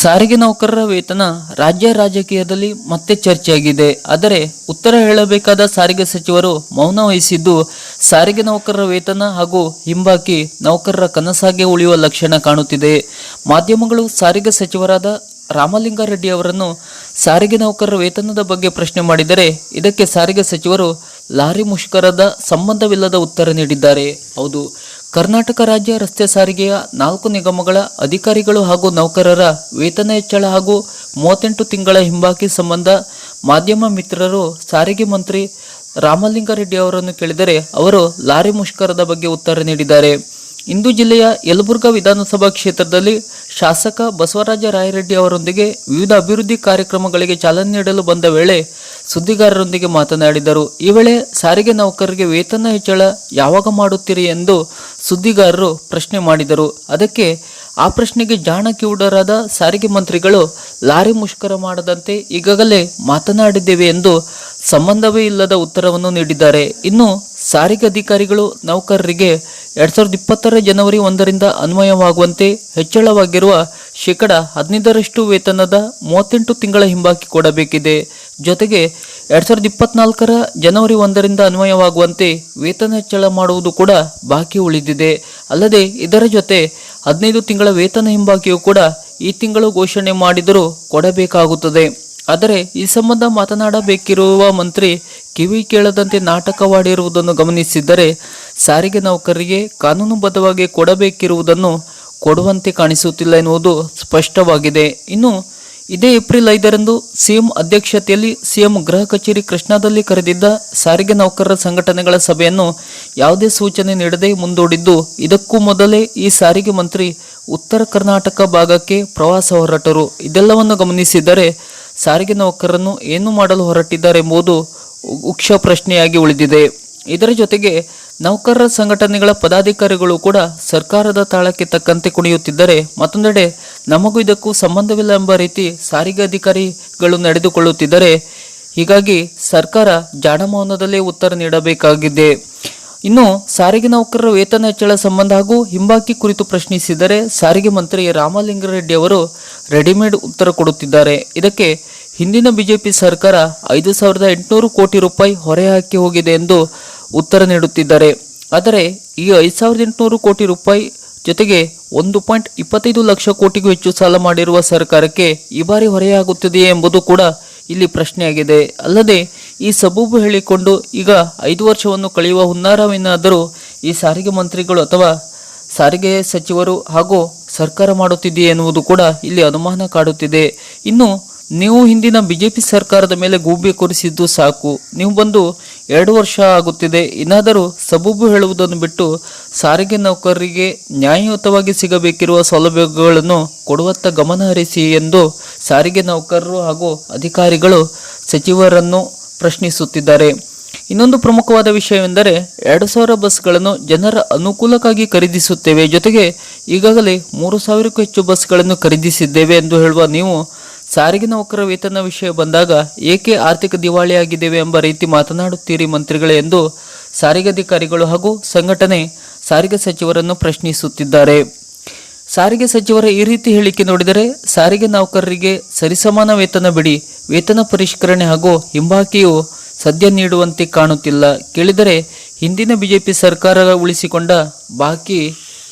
ಸಾರಿಗೆ ನೌಕರರ ವೇತನ ರಾಜ್ಯ ರಾಜಕೀಯದಲ್ಲಿ ಮತ್ತೆ ಚರ್ಚೆಯಾಗಿದೆ. ಆದರೆ ಉತ್ತರ ಹೇಳಬೇಕಾದ ಸಾರಿಗೆ ಸಚಿವರು ಮೌನ ವಹಿಸಿದ್ದು, ಸಾರಿಗೆ ನೌಕರರ ವೇತನ ಹಾಗೂ ಹಿಂಬಾಕಿ ನೌಕರರ ಕನಸಾಗೆ ಉಳಿಯುವ ಲಕ್ಷಣ ಕಾಣುತ್ತಿದೆ. ಮಾಧ್ಯಮಗಳು ಸಾರಿಗೆ ಸಚಿವರಾದ ರಾಮಲಿಂಗಾರೆಡ್ಡಿ ಅವರನ್ನು ಸಾರಿಗೆ ನೌಕರರ ವೇತನದ ಬಗ್ಗೆ ಪ್ರಶ್ನೆ ಮಾಡಿದರೆ, ಇದಕ್ಕೆ ಸಾರಿಗೆ ಸಚಿವರು ಲಾರಿ ಮುಷ್ಕರದ ಸಂಬಂಧವಿಲ್ಲದ ಉತ್ತರ ನೀಡಿದ್ದಾರೆ. ಹೌದು ಕರ್ನಾಟಕ ರಾಜ್ಯ ರಸ್ತೆ ಸಾರಿಗೆಯ ನಾಲ್ಕು ನಿಗಮಗಳ ಅಧಿಕಾರಿಗಳು ಹಾಗೂ ನೌಕರರ ವೇತನ ಹೆಚ್ಚಳ ಹಾಗೂ ಮೂವತ್ತೆಂಟು ತಿಂಗಳ ಹಿಂಬಾಕಿ ಸಂಬಂಧ ಮಾಧ್ಯಮ ಮಿತ್ರರು ಸಾರಿಗೆ ಮಂತ್ರಿ ರಾಮಲಿಂಗಾರೆಡ್ಡಿ ಅವರನ್ನು ಕೇಳಿದರೆ ಅವರು ಲಾರಿ ಮುಷ್ಕರದ ಬಗ್ಗೆ ಉತ್ತರ ನೀಡಿದ್ದಾರೆ. ಇಂದು ಜಿಲ್ಲೆಯ ಯಲಬುರ್ಗಾ ವಿಧಾನಸಭಾ ಕ್ಷೇತ್ರದಲ್ಲಿ ಶಾಸಕ ಬಸವರಾಜ ರಾಯರೆಡ್ಡಿ ಅವರೊಂದಿಗೆ ವಿವಿಧ ಅಭಿವೃದ್ಧಿ ಕಾರ್ಯಕ್ರಮಗಳಿಗೆ ಚಾಲನೆ ನೀಡಲು ಬಂದ ವೇಳೆ ಸುದ್ದಿಗಾರರೊಂದಿಗೆ ಮಾತನಾಡಿದರು. ಈ ವೇಳೆ ಸಾರಿಗೆ ನೌಕರರಿಗೆ ವೇತನ ಹೆಚ್ಚಳ ಯಾವಾಗ ಮಾಡುತ್ತೀರಿ ಎಂದು ಸುದ್ದಿಗಾರರು ಪ್ರಶ್ನೆ ಮಾಡಿದರು. ಅದಕ್ಕೆ ಆ ಪ್ರಶ್ನೆಗೆ ಜಾಣ ಕಿವುಡರಾದ ಸಾರಿಗೆ ಮಂತ್ರಿಗಳು ಲಾರಿ ಮುಷ್ಕರ ಮಾಡದಂತೆ ಈಗಾಗಲೇ ಮಾತನಾಡಿದ್ದೇವೆ ಎಂದು ಸಂಬಂಧವೇ ಇಲ್ಲದ ಉತ್ತರವನ್ನು ನೀಡಿದ್ದಾರೆ. ಇನ್ನು ಸಾರಿಗೆ ಅಧಿಕಾರಿಗಳು ನೌಕರರಿಗೆ ಎರಡ್ ಸಾವಿರದ ಇಪ್ಪತ್ತರ ಜನವರಿ ಒಂದರಿಂದ ಅನ್ವಯವಾಗುವಂತೆ ಹೆಚ್ಚಳವಾಗಿರುವ ಶೇಕಡ ಹದಿನೈದರಷ್ಟು ವೇತನದ ಮೂವತ್ತೆಂಟು ತಿಂಗಳ ಹಿಂಬಾಕಿ ಕೊಡಬೇಕಿದೆ. ಜೊತೆಗೆ ಎರಡ್ ಸಾವಿರದ ಇಪ್ಪತ್ನಾಲ್ಕರ ಜನವರಿ ಒಂದರಿಂದ ಅನ್ವಯವಾಗುವಂತೆ ವೇತನ ಹೆಚ್ಚಳ ಮಾಡುವುದು ಕೂಡ ಬಾಕಿ ಉಳಿದಿದೆ. ಅಲ್ಲದೆ ಇದರ ಜೊತೆ ಹದಿನೈದು ತಿಂಗಳ ವೇತನ ಹಿಂಬಾಕಿಯೂ ಕೂಡ ಈ ತಿಂಗಳು ಘೋಷಣೆ ಮಾಡಿದರೂ ಕೊಡಬೇಕಾಗುತ್ತದೆ. ಆದರೆ ಈ ಸಂಬಂಧ ಮಾತನಾಡಬೇಕಿರುವ ಮಂತ್ರಿ ಕಿವಿ ಕೇಳದಂತೆ ನಾಟಕವಾಡಿರುವುದನ್ನು ಗಮನಿಸಿದ್ದರೆ ಸಾರಿಗೆ ನೌಕರರಿಗೆ ಕಾನೂನುಬದ್ಧವಾಗಿ ಕೊಡಬೇಕಿರುವುದನ್ನು ಕೊಡುವಂತೆ ಕಾಣಿಸುತ್ತಿಲ್ಲ ಎನ್ನುವುದು ಸ್ಪಷ್ಟವಾಗಿದೆ. ಇನ್ನು ಇದೇ ಏಪ್ರಿಲ್ ಐದರಂದು ಸಿಎಂ ಅಧ್ಯಕ್ಷತೆಯಲ್ಲಿ ಸಿಎಂ ಗೃಹ ಕಚೇರಿ ಕೃಷ್ಣಾದಲ್ಲಿ ಕರೆದಿದ್ದ ಸಾರಿಗೆ ನೌಕರರ ಸಂಘಟನೆಗಳ ಸಭೆಯನ್ನು ಯಾವುದೇ ಸೂಚನೆ ನೀಡದೆ ಮುಂದೂಡಿದ್ದು, ಇದಕ್ಕೂ ಮೊದಲೇ ಈ ಸಾರಿಗೆ ಮಂತ್ರಿ ಉತ್ತರ ಕರ್ನಾಟಕ ಭಾಗಕ್ಕೆ ಪ್ರವಾಸ ಹೊರಟರು. ಇದೆಲ್ಲವನ್ನು ಗಮನಿಸಿದರೆ ಸಾರಿಗೆ ನೌಕರರನ್ನು ಏನು ಮಾಡಲು ಹೊರಟಿದ್ದಾರೆ ಎಂಬುದು ಉಕ್ಷ ಪ್ರಶ್ನೆಯಾಗಿ ಉಳಿದಿದೆ. ಇದರ ಜೊತೆಗೆ ನೌಕರರ ಸಂಘಟನೆಗಳ ಪದಾಧಿಕಾರಿಗಳು ಕೂಡ ಸರ್ಕಾರದ ತಾಳಕ್ಕೆ ತಕ್ಕಂತೆ ಕುಣಿಯುತ್ತಿದ್ದರೆ ಮತ್ತೊಂದೆಡೆ ನಮಗೂ ಇದಕ್ಕೂ ಸಂಬಂಧವಿಲ್ಲ ಎಂಬ ರೀತಿ ಸಾರಿಗೆ ಅಧಿಕಾರಿಗಳು ನಡೆದುಕೊಳ್ಳುತ್ತಿದ್ದರೆ ಹೀಗಾಗಿ ಸರ್ಕಾರ ಜಾಡಮೌನದಲ್ಲೇ ಉತ್ತರ ನೀಡಬೇಕಾಗಿದೆ. ಇನ್ನು ಸಾರಿಗೆ ನೌಕರರ ವೇತನ ಹೆಚ್ಚಳ ಸಂಬಂಧ ಹಾಗೂ ಹಿಂಬಾಕಿ ಕುರಿತು ಪ್ರಶ್ನಿಸಿದರೆ ಸಾರಿಗೆ ಮಂತ್ರಿ ರಾಮಲಿಂಗಾರೆಡ್ಡಿ ಅವರು ರೆಡಿಮೇಡ್ ಉತ್ತರ ಕೊಡುತ್ತಿದ್ದಾರೆ. ಇದಕ್ಕೆ ಹಿಂದಿನ ಬಿಜೆಪಿ ಸರ್ಕಾರ ಐದು ಸಾವಿರದ ಎಂಟುನೂರು ಕೋಟಿ ರೂಪಾಯಿ ಹೊರೆ ಹಾಕಿ ಹೋಗಿದೆ ಎಂದು ಉತ್ತರ ನೀಡುತ್ತಿದ್ದಾರೆ. ಆದರೆ ಈ ಐದು ಸಾವಿರದ ಎಂಟುನೂರು ಕೋಟಿ ರೂಪಾಯಿ ಜೊತೆಗೆ ಒಂದು ಪಾಯಿಂಟ್ ಇಪ್ಪತ್ತೈದು ಲಕ್ಷ ಕೋಟಿಗೂ ಹೆಚ್ಚು ಸಾಲ ಮಾಡಿರುವ ಸರ್ಕಾರಕ್ಕೆ ಈ ಬಾರಿ ಹೊರೆಯಾಗುತ್ತಿದೆಯೇ ಎಂಬುದು ಕೂಡ ಇಲ್ಲಿ ಪ್ರಶ್ನೆಯಾಗಿದೆ. ಅಲ್ಲದೆ ಈ ಸಬೂಬು ಹೇಳಿಕೊಂಡು ಈಗ ಐದು ವರ್ಷವನ್ನು ಕಳೆಯುವ ಹುನ್ನಾರವೇನಾದರೂ ಈ ಸಾರಿಗೆ ಮಂತ್ರಿಗಳು ಅಥವಾ ಸಾರಿಗೆ ಸಚಿವರು ಹಾಗೂ ಸರ್ಕಾರ ಮಾಡುತ್ತಿದೆಯೇ ಎನ್ನುವುದು ಕೂಡ ಇಲ್ಲಿ ಅನುಮಾನ ಕಾಡುತ್ತಿದೆ. ಇನ್ನು ನೀವು ಹಿಂದಿನ ಬಿಜೆಪಿ ಸರ್ಕಾರದ ಮೇಲೆ ಗೂಬೆ ಕೊರಿಸಿದ್ದು ಸಾಕು. ನೀವು ಬಂದು ಎರಡು ವರ್ಷ ಆಗುತ್ತಿದೆ. ಇನ್ನಾದರೂ ಸಬೂಬು ಹೇಳುವುದನ್ನು ಬಿಟ್ಟು ಸಾರಿಗೆ ನೌಕರರಿಗೆ ನ್ಯಾಯಯುತವಾಗಿ ಸಿಗಬೇಕಿರುವ ಸೌಲಭ್ಯಗಳನ್ನು ಕೊಡುವತ್ತ ಗಮನ ಹರಿಸಿ ಎಂದು ಸಾರಿಗೆ ನೌಕರರು ಹಾಗೂ ಅಧಿಕಾರಿಗಳು ಸಚಿವರನ್ನು ಪ್ರಶ್ನಿಸುತ್ತಿದ್ದಾರೆ. ಇನ್ನೊಂದು ಪ್ರಮುಖವಾದ ವಿಷಯವೆಂದರೆ ಎರಡು ಸಾವಿರ ಬಸ್ಗಳನ್ನು ಜನರ ಅನುಕೂಲಕ್ಕಾಗಿ ಖರೀದಿಸುತ್ತೇವೆ. ಜೊತೆಗೆ ಈಗಾಗಲೇ ಮೂರು ಸಾವಿರಕ್ಕೂ ಹೆಚ್ಚು ಬಸ್ಗಳನ್ನು ಖರೀದಿಸಿದ್ದೇವೆ ಎಂದು ಹೇಳುವ ನೀವು ಸಾರಿಗೆ ನೌಕರರ ವೇತನ ವಿಷಯ ಬಂದಾಗ ಏಕೆ ಆರ್ಥಿಕ ದಿವಾಳಿಯಾಗಿದ್ದೇವೆ ಎಂಬ ರೀತಿ ಮಾತನಾಡುತ್ತೀರಿ ಮಂತ್ರಿಗಳೇ ಎಂದು ಸಾರಿಗೆ ಅಧಿಕಾರಿಗಳು ಹಾಗೂ ಸಂಘಟನೆ ಸಾರಿಗೆ ಸಚಿವರನ್ನು ಪ್ರಶ್ನಿಸುತ್ತಿದ್ದಾರೆ. ಸಾರಿಗೆ ಸಚಿವರ, ಈ ರೀತಿ ಹೇಳಿಕೆ ನೋಡಿದರೆ ಸಾರಿಗೆ ನೌಕರರಿಗೆ ಸರಿಸಮಾನ ವೇತನ ಬಿಡಿ, ವೇತನ ಪರಿಷ್ಕರಣೆ ಹಾಗೂ ಹಿಂಬಾಕಿಯು ಸದ್ಯ ನೀಡುವಂತೆ ಕಾಣುತ್ತಿಲ್ಲ. ಕೇಳಿದರೆ ಹಿಂದಿನ ಬಿಜೆಪಿ ಸರ್ಕಾರ ಉಳಿಸಿಕೊಂಡ ಬಾಕಿ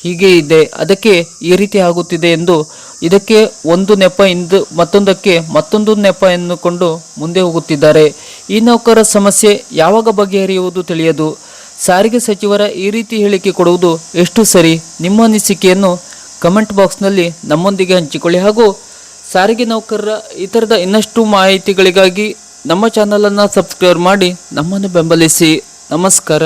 ಹೀಗೆ ಇದೆ, ಅದಕ್ಕೆ ಈ ರೀತಿ ಆಗುತ್ತಿದೆ ಎಂದು ಇದಕ್ಕೆ ಒಂದು ನೆಪ ಇಂದು ಮತ್ತೊಂದಕ್ಕೆ ಮತ್ತೊಂದು ನೆಪ ಎನ್ನುಕೊಂಡು ಮುಂದೆ ಹೋಗುತ್ತಿದ್ದಾರೆ. ಈ ನೌಕರರ ಸಮಸ್ಯೆ ಯಾವಾಗ ಬಗೆಹರಿಯುವುದು ತಿಳಿಯದು. ಸಾರಿಗೆ ಸಚಿವರ ಈ ರೀತಿ ಹೇಳಿಕೆ ಕೊಡುವುದು ಎಷ್ಟು ಸರಿ? ನಿಮ್ಮ ಅನಿಸಿಕೆಯನ್ನು ಕಮೆಂಟ್ ಬಾಕ್ಸ್ನಲ್ಲಿ ನಮ್ಮೊಂದಿಗೆ ಹಂಚಿಕೊಳ್ಳಿ. ಹಾಗೂ ಸಾರಿಗೆ ನೌಕರರ ಈ ಥರದ ಇನ್ನಷ್ಟು ಮಾಹಿತಿಗಳಿಗಾಗಿ ನಮ್ಮ ಚಾನಲನ್ನು ಸಬ್ಸ್ಕ್ರೈಬ್ ಮಾಡಿ ನಮ್ಮನ್ನು ಬೆಂಬಲಿಸಿ. ನಮಸ್ಕಾರ.